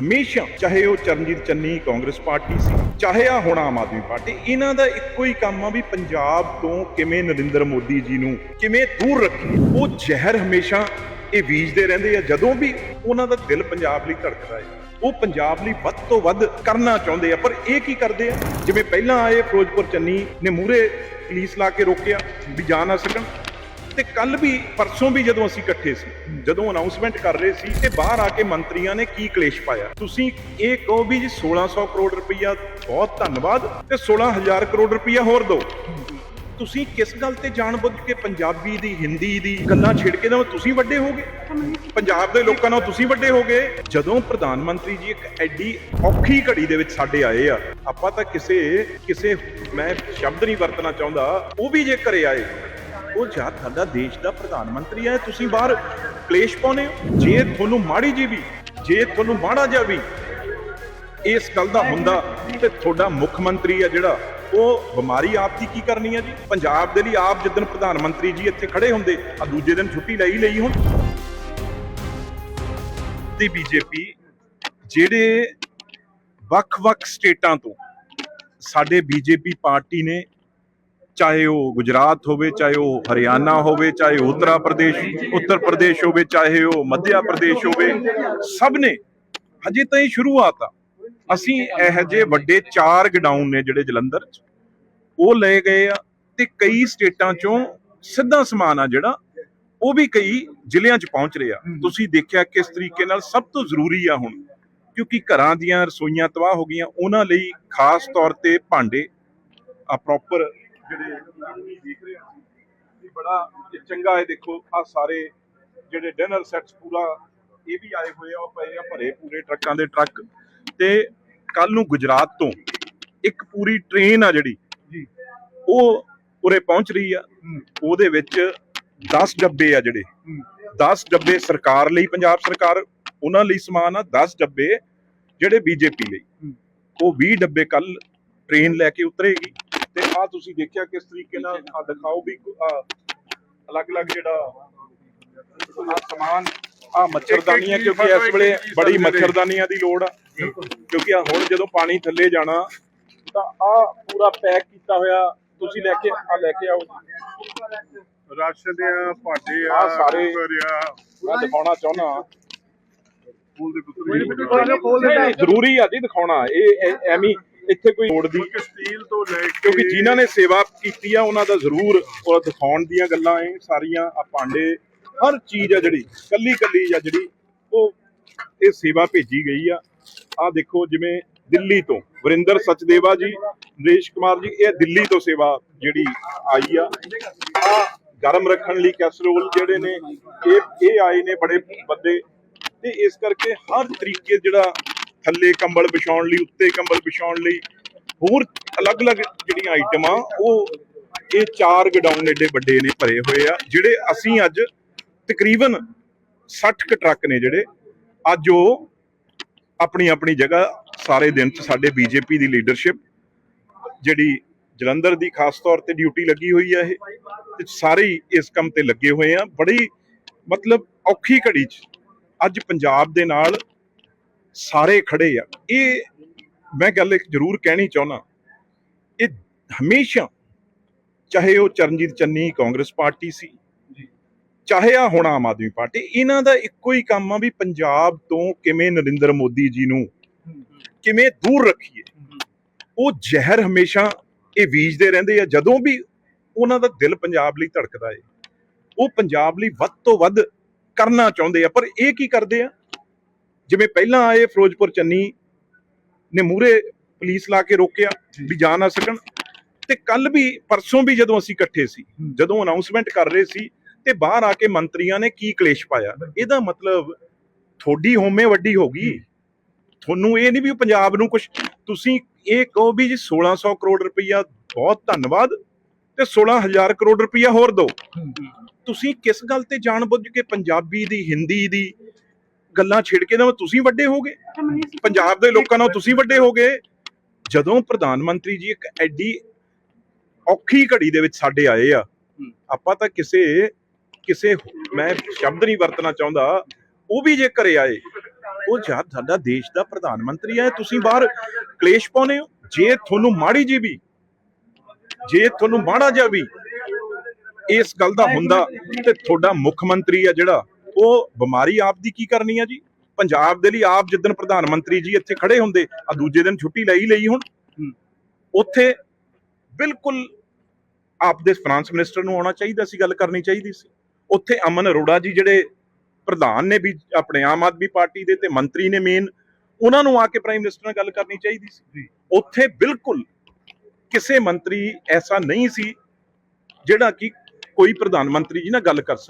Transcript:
ਹਮੇਸ਼ਾ ਚਾਹੇ ਉਹ ਚਰਨਜੀਤ ਚੰਨੀ ਕਾਂਗਰਸ ਪਾਰਟੀ ਸੀ, ਚਾਹੇ ਆ ਹੁਣ ਆਮ ਆਦਮੀ ਪਾਰਟੀ, ਇਹਨਾਂ ਦਾ ਇੱਕੋ ਹੀ ਕੰਮ ਆ ਵੀ ਪੰਜਾਬ ਤੋਂ ਕਿਵੇਂ ਨਰਿੰਦਰ ਮੋਦੀ ਜੀ ਨੂੰ ਕਿਵੇਂ ਦੂਰ ਰੱਖੀਏ। ਉਹ ਜ਼ਹਿਰ ਹਮੇਸ਼ਾ ਇਹ ਬੀਜਦੇ ਰਹਿੰਦੇ ਆ, ਜਦੋਂ ਵੀ ਉਹਨਾਂ ਦਾ ਦਿਲ ਪੰਜਾਬ ਲਈ ਧੜਕਦਾ ਹੈ ਉਹ ਪੰਜਾਬ ਲਈ ਵੱਧ ਤੋਂ ਵੱਧ ਕਰਨਾ ਚਾਹੁੰਦੇ ਆ, ਪਰ ਇਹ ਕੀ ਕਰਦੇ ਆ? ਜਿਵੇਂ ਪਹਿਲਾਂ ਆਏ ਫਿਰੋਜ਼ਪੁਰ ਚੰਨੀ ਨੇ ਮੂਰੇ ਪੁਲਿਸ ਲਾ ਕੇ ਰੋਕਿਆ ਵੀ ਜਾ ਨਾ ਸਕਣ। ਤੇ ਕੱਲ ਵੀ, ਪਰਸੋਂ ਵੀ ਜਦੋਂ ਅਸੀਂ ਇਕੱਠੇ ਸੀ, ਜਦੋਂ ਅਨਾਉਂਸਮੈਂਟ ਕਰ ਰਹੇ ਸੀ ਤੇ ਬਾਹਰ ਆ ਕੇ ਮੰਤਰੀਆਂ ਨੇ ਕੀ ਕਲੇਸ਼ ਪਾਇਆ? ਤੁਸੀਂ ਇਹ ਕਹੋ ਵੀ ਜੀ 1600 ਕਰੋੜ ਰੁਪਈਆ, ਬਹੁਤ ਧੰਨਵਾਦ ਤੇ 16000 ਕਰੋੜ ਰੁਪਈਆ ਹੋਰ ਦਿਓ ਤੁਸੀਂ ਕਿਸ ਗੱਲ ਤੇ ਜਾਣਬੁੱਝ ਕੇ ਪੰਜਾਬੀ ਦੀ, ਹਿੰਦੀ ਦੀ ਗੱਲਾਂ ਛੇੜ ਕੇ ਨਾ ਤੁਸੀਂ ਵੱਡੇ ਹੋਗੇ ਪੰਜਾਬ ਦੇ ਲੋਕਾਂ ਨਾਲ ਤੁਸੀਂ ਵੱਡੇ ਹੋਗੇ ਜਦੋਂ ਪ੍ਰਧਾਨ ਮੰਤਰੀ ਜੀ ਇੱਕ ਐਡੀ ਔਖੀ ਘੜੀ ਦੇ ਵਿੱਚ ਸਾਡੇ ਆਏ ਆ, ਆਪਾਂ ਤਾਂ ਕਿਸੇ ਕਿਸੇ, ਮੈਂ ਸ਼ਬਦ ਨਹੀਂ ਵਰਤਣਾ ਚਾਹੁੰਦਾ, ਉਹ ਵੀ ਜੇ ਘਰੇ ਆਏ ਉਹ ਜਦ ਤੁਹਾਡਾ ਦੇਸ਼ ਦਾ ਪ੍ਰਧਾਨ ਮੰਤਰੀ ਹੈ, ਤੁਸੀਂ ਬਾਹਰ ਕਲੇਸ਼ ਪਾਉਨੇ ਹੋ। ਜੇ ਤੁਹਾਨੂੰ ਮਾੜੀ ਜੀ ਵੀ, ਜੇ ਤੁਹਾਨੂੰ ਮਾੜਾ ਜਿਹਾ ਵੀ ਇਸ ਗੱਲ ਦਾ ਹੁੰਦਾ ਤੇ ਤੁਹਾਡਾ ਮੁੱਖ ਮੰਤਰੀ ਹੈ ਜਿਹੜਾ, ਉਹ ਬਿਮਾਰੀ ਆਪ ਦੀ ਕੀ ਕਰਨੀ ਹੈ ਜੀ? ਪੰਜਾਬ ਦੇ ਲਈ ਆਪ ਜਿੱਦਣ ਪ੍ਰਧਾਨ ਮੰਤਰੀ ਜੀ ਇੱਥੇ ਖੜੇ ਹੁੰਦੇ ਆ ਦੂਜੇ ਦਿਨ ਛੁੱਟੀ ਲਈ ਲਈ ਹੁਣ। ਦੀ ਬੀਜੇਪੀ ਜਿਹੜੇ ਵੱਖ-ਵੱਖ ਸਟੇਟਾਂ ਤੋਂ ਸਾਡੇ ਬੀਜੇਪੀ ਪਾਰਟੀ ਨੇ ਚਾਹੇ ਉਹ ਗੁਜਰਾਤ ਹੋਵੇ ਚਾਹੇ ਉਹ ਹਰਿਆਣਾ ਹੋਵੇ ਚਾਹੇ ਉੱਤਰਾ ਪ੍ਰਦੇਸ਼ ਉੱਤਰ ਪ੍ਰਦੇਸ਼ ਹੋਵੇ ਚਾਹੇ ਉਹ ਮੱਧਿਆ ਪ੍ਰਦੇਸ਼ ਹੋਵੇ ਸਭ ਨੇ ਹਜੇ ਤਾਂ ਇਹ ਸ਼ੁਰੂਆਤ ਆ। ਅਸੀਂ ਇਹ ਜਿਹੇ ਵੱਡੇ ਚਾਰ ਗਡਾਊਨ ਨੇ ਜਿਹੜੇ ਜਲੰਧਰ ਚ ਉਹ ਲਏ ਗਏ ਆ ਤੇ ਕਈ ਸਟੇਟਾਂ ਚੋਂ ਸਿੱਧਾ ਸਮਾਨ ਆ ਜਿਹੜਾ ਉਹ ਵੀ ਕਈ ਜ਼ਿਲ੍ਹਿਆਂ ਚ ਪਹੁੰਚ ਰਿਹਾ ਤੁਸੀਂ ਦੇਖਿਆ ਕਿਸ ਤਰੀਕੇ ਨਾਲ ਸਭ ਤੋਂ ਜ਼ਰੂਰੀ ਆ ਹੁਣ ਕਿਉਂਕਿ ਘਰਾਂ ਦੀਆਂ ਰਸੋਈਆਂ ਤਬਾਹ ਹੋ ਗਈਆਂ ਉਹਨਾਂ ਲਈ ਖਾਸ ਤੌਰ ਤੇ ਭਾਂਡੇ ਆ ਪ੍ਰੋਪਰ ਜਿਹੜੇ ਦੇਖ ਰਹੇ ਹੋ ਵੀ ਬੜਾ ਇਹ ਚੰਗਾ ਹੈ। ਦੇਖੋ ਆ ਸਾਰੇ ਜਿਹੜੇ ਡਿਨਰ ਸੈਟਸ ਪੂਰਾ ਇਹ ਵੀ ਆਏ ਹੋਏ ਆ ਪਏ ਆ ਭਰੇ ਪੂਰੇ ਟਰੱਕਾਂ ਦੇ ਟਰੱਕ। ਤੇ ਕੱਲ ਨੂੰ ਗੁਜਰਾਤ ਤੋਂ ਇੱਕ ਪੂਰੀ ਟ੍ਰੇਨ ਆ ਜਿਹੜੀ ਜੀ। ਉਹ ਉਰੇ ਪਹੁੰਚ ਰਹੀ ਆ। ਉਹਦੇ ਵਿੱਚ 10 ਡੱਬੇ ਆ ਜਿਹੜੇ। 10 ਡੱਬੇ ਸਰਕਾਰ ਲਈ ਪੰਜਾਬ ਸਰਕਾਰ ਉਹਨਾਂ ਲਈ ਸਮਾਨ ਆ 10 ਡੱਬੇ ਜਿਹੜੇ ਬੀਜੇਪੀ ਲਈ। ਉਹ 20 ਡੱਬੇ ਕੱਲ ਟ੍ਰੇਨ ਲੈ ਕੇ ਉਤਰੇਗੀ। ਤੇ ਆ ਤੁਸੀਂ ਦੇਖਿਆ ਕਿਸ ਤਰੀਕੇ ਨਾਲ ਆ ਦਿਖਾਓ ਵੀ ਅਲੱਗ-ਅਲੱਗ ਜਿਹੜਾ ਆ ਸਮਾਨ ਆ ਮੱਛਰਦਾਨੀਆਂ ਕਿਉਂਕਿ ਇਸ ਵੇਲੇ ਬੜੀ ਮੱਛਰਦਾਨੀਆਂ ਦੀ ਲੋੜ ਆ। ਕਿਉਂਕਿ ਆ ਹੁਣ ਜਦੋਂ ਪਾਣੀ ਥੱਲੇ ਜਾਣਾ ਤਾਂ ਆ ਪੂਰਾ ਪੈਕ ਕੀਤਾ ਹੋਇਆ ਤੁਸੀਂ ਲੈ ਕੇ ਆ ਲੈ ਕੇ ਆਓ ਰਾਸ਼ਨ ਆ ਭਾਂਡੇ ਆ ਸਾਰੇ- ਮੈਂ ਦਿਖਾਉਣਾ ਚਾਹੁੰਦਾ ਜ਼ਰੂਰੀ ਆ ਜੀ ਦਿਖਾਉਣਾ। ਇਹ ਐਵੇਂ ਇੱਥੇ ਕੋਈ ਲੋੜ ਦੀ। ਕਿਉਂਕਿ ਸਟੀਲ ਤੋਂ ਲੈ ਕੇ ਕਿਉਂਕਿ ਜਿਨ੍ਹਾਂ ਨੇ ਸੇਵਾ ਕੀਤੀ ਆ ਉਹਨਾਂ ਦਾ ਜ਼ਰੂਰ ਉਹ ਦਿਖਾਉਣ ਦੀਆਂ ਗੱਲਾਂ ਇਹ ਸਾਰੀਆਂ ਆ ਭਾਂਡੇ। ਹਰ ਚੀਜ਼ ਆ ਜਿਹੜੀ ਕੱਲੀ ਕੱਲੀ ਆ ਜਿਹੜੀ ਉਹ ਇਹ ਸੇਵਾ ਭੇਜੀ ਗਈ ਆ। ਆ ਦੇਖੋ ਜਿਵੇਂ ਦਿੱਲੀ ਤੋਂ ਵਰਿੰਦਰ ਸਚਦੇਵਾ ਜੀ ਨਰੇਸ਼ ਕੁਮਾਰ ਜੀ ਇਹ ਦਿੱਲੀ ਤੋਂ ਸੇਵਾ ਜਿਹੜੀ ਆਈ ਆ। ਆ ਗਰਮ ਰੱਖਣ ਲਈ ਕੈਸਰੋਲ ਜਿਹੜੇ ਨੇ ਇਹ ਇਹ ਆਏ ਨੇ ਬੜੇ ਬੰਦੇ। ਤੇ ਇਸ ਕਰਕੇ ਹਰ ਤਰੀਕੇ ਜਿਹੜਾ ਥੱਲੇ ਕੰਬਲ ਵਿਛਾਉਣ ਲਈ, ਉੱਤੇ ਕੰਬਲ ਵਿਛਾਉਣ ਲਈ, ਹੋਰ ਅਲੱਗ-ਅਲੱਗ ਜਿਹੜੀਆਂ ਆਈਟਮਾਂ ਉਹ ਇਹ ਚਾਰ ਗਡਾਊਨ ਏਡੇ ਵੱਡੇ ਨੇ, ਭਰੇ ਹੋਏ ਆ, ਜਿਹੜੇ ਅਸੀਂ ਅੱਜ ਤਕਰੀਬਨ 60 ਕੁ ਟਰੱਕ ਨੇ ਜਿਹੜੇ, ਅੱਜ ਉਹ ਆਪਣੀ ਆਪਣੀ ਜਗ੍ਹਾ ਸਾਰੇ ਦਿਨ ਚ ਸਾਡੇ ਬੀਜੇਪੀ ਦੀ ਲੀਡਰਸ਼ਿਪ ਜਿਹੜੀ ਜਲੰਧਰ ਦੀ ਖਾਸ ਤੌਰ ਤੇ ਡਿਊਟੀ ਲੱਗੀ ਹੋਈ ਆ ਇਹ, ਤੇ ਸਾਰੇ ਹੀ ਇਸ ਕੰਮ ਤੇ ਲੱਗੇ ਹੋਏ ਆ, ਬੜੀ ਮਤਲਬ ਔਖੀ ਘੜੀ ਚ ਅੱਜ ਪੰਜਾਬ ਦੇ ਨਾਲ ਸਾਰੇ ਖੜੇ ਆ। ਇਹ ਮੈਂ ਗੱਲ ਇੱਕ ਜ਼ਰੂਰ ਕਹਿਣੀ ਚਾਹੁੰਦਾ। ਇਹ ਹਮੇਸ਼ਾ ਚਾਹੇ ਉਹ ਚਰਨਜੀਤ ਚੰਨੀ ਕਾਂਗਰਸ ਪਾਰਟੀ ਸੀ ਚਾਹੇ ਆ ਹੁਣ ਆਮ ਆਦਮੀ ਪਾਰਟੀ ਇਹਨਾਂ ਦਾ ਇੱਕੋ ਹੀ ਕੰਮ ਆ ਵੀ ਪੰਜਾਬ ਤੋਂ ਕਿਵੇਂ ਨਰਿੰਦਰ ਮੋਦੀ ਜੀ ਨੂੰ ਕਿਵੇਂ ਦੂਰ ਰੱਖੀਏ। ਉਹ ਜ਼ਹਿਰ ਹਮੇਸ਼ਾ ਇਹ ਬੀਜਦੇ ਰਹਿੰਦੇ ਆ ਜਦੋਂ ਵੀ ਉਹਨਾਂ ਦਾ ਦਿਲ ਪੰਜਾਬ ਲਈ ਧੜਕਦਾ ਏ। ਉਹ ਪੰਜਾਬ ਲਈ ਵੱਧ ਤੋਂ ਵੱਧ ਕਰਨਾ ਚਾਹੁੰਦੇ ਆ ਪਰ ਇਹ ਕੀ ਕਰਦੇ ਆ? ਜਿਵੇਂ ਪਹਿਲਾਂ ਆਏ ਫਿਰੋਜ਼ਪੁਰ ਚੰਨੀ ਨੇ ਮੂਰੇ ਪੁਲਿਸ ਲਾ ਕੇ ਰੋਕਿਆ ਵੀ ਜਾ ਨਾ ਸਕਣ। ਤੇ ਕੱਲ ਵੀ ਪਰਸੋਂ ਵੀ ਜਦੋਂ ਅਸੀਂ ਇਕੱਠੇ ਸੀ ਜਦੋਂ ਅਨਾਉਂਸਮੈਂਟ ਕਰ ਰਹੇ ਸੀ ਤੇ ਬਾਹਰ ਆ ਕੇ ਮੰਤਰੀਆਂ ਨੇ ਕੀ ਕਲੇਸ਼ ਪਾਇਆ? ਇਹਦਾ ਮਤਲਬ ਥੋੜੀ ਹੋਮੇ ਵੱਡੀ ਹੋ ਗਈ। ਤੁਹਾਨੂੰ ਇਹ ਨਹੀਂ ਵੀ ਪੰਜਾਬ ਨੂੰ ਕੁਝ ਤੁਸੀਂ ਇਹ ਕਹੋ ਵੀ ਜੀ 1600 ਕਰੋੜ ਰੁਪਈਆ ਬਹੁਤ ਧੰਨਵਾਦ ਤੇ 16000 ਕਰੋੜ ਰੁਪਈਆ ਹੋਰ ਦਿਓ ਤੁਸੀਂ ਕਿਸ ਗੱਲ ਤੇ ਜਾਣਬੁੱਝ ਕੇ ਪੰਜਾਬੀ ਦੀ ਹਿੰਦੀ ਦੀ ਗੱਲਾਂ ਛੇੜ ਕੇ ਨਾ ਤੁਸੀਂ ਵੱਡੇ ਹੋਗੇ ਪੰਜਾਬ ਦੇ ਲੋਕਾਂ ਨਾਲ ਤੁਸੀਂ ਵੱਡੇ ਹੋਗੇ ਜਦੋਂ ਪ੍ਰਧਾਨ ਮੰਤਰੀ ਜੀ ਇੱਕ ਐਡੀ ਔਖੀ ਘੜੀ ਦੇ ਵਿੱਚ ਸਾਡੇ ਆਏ ਆ ਆਪਾਂ ਤਾਂ ਕਿਸੇ ਕਿਸੇ ਮੈਂ ਸ਼ਬਦ ਨਹੀਂ ਵਰਤਣਾ ਚਾਹੁੰਦਾ ਉਹ ਵੀ ਜੇ ਘਰੇ ਆਏ ਉਹ ਯਾਰ ਸਾਡਾ ਦੇਸ਼ ਦਾ ਪ੍ਰਧਾਨ ਮੰਤਰੀ ਹੈ ਤੁਸੀਂ ਬਾਹਰ ਕਲੇਸ਼ ਪਾਉਨੇ ਹੋ? ਜੇ ਤੁਹਾਨੂੰ ਮਾੜੀ ਜੀ ਵੀ ਜੇ ਤੁਹਾਨੂੰ ਮਾੜਾ ਜਿਹਾ ਵੀ ਇਸ ਗੱਲ ਦਾ ਹੁੰਦਾ ਤੇ ਤੁਹਾਡਾ ਮੁੱਖ ਮੰਤਰੀ ਆ ਜਿਹੜਾ ਉਹ ਬਿਮਾਰੀ ਆਪ ਦੀ ਕੀ ਕਰਨੀ ਆ ਜੀ? ਪੰਜਾਬ ਦੇ ਲਈ ਆਪ ਜਿੱਦਣ ਪ੍ਰਧਾਨ ਮੰਤਰੀ ਜੀ ਇੱਥੇ ਖੜੇ ਹੁੰਦੇ ਆ ਦੂਜੇ ਦਿਨ ਛੁੱਟੀ ਲਈ ਲਈ ਹੁਣ। ਉੱਥੇ ਬਿਲਕੁਲ ਆਪ ਦੇ ਫਾਈਨਾਂਸ ਮਿਨਿਸਟਰ ਨੂੰ ਆਉਣਾ ਚਾਹੀਦਾ ਸੀ ਗੱਲ ਕਰਨੀ ਚਾਹੀਦੀ ਸੀ। ਉੱਥੇ ਅਮਨ ਅਰੋੜਾ ਜੀ ਜਿਹੜੇ ਪ੍ਰਧਾਨ ਨੇ ਵੀ ਆਪਣੇ ਆਮ ਆਦਮੀ ਪਾਰਟੀ ਦੇ ਤੇ ਮੰਤਰੀ ਨੇ ਮੇਨ ਉਹਨਾਂ ਨੂੰ ਆ ਕੇ ਪ੍ਰਾਈਮ ਮਿਨਿਸਟਰ ਨਾਲ ਗੱਲ ਕਰਨੀ ਚਾਹੀਦੀ ਸੀ। ਉੱਥੇ ਬਿਲਕੁਲ ਕਿਸੇ ਮੰਤਰੀ ਐਸਾ ਨਹੀਂ ਸੀ ਜਿਹੜਾ ਕਿ ਕੋਈ ਪ੍ਰਧਾਨ ਮੰਤਰੀ ਜੀ ਨਾਲ ਗੱਲ ਕਰ ਸਕੇ।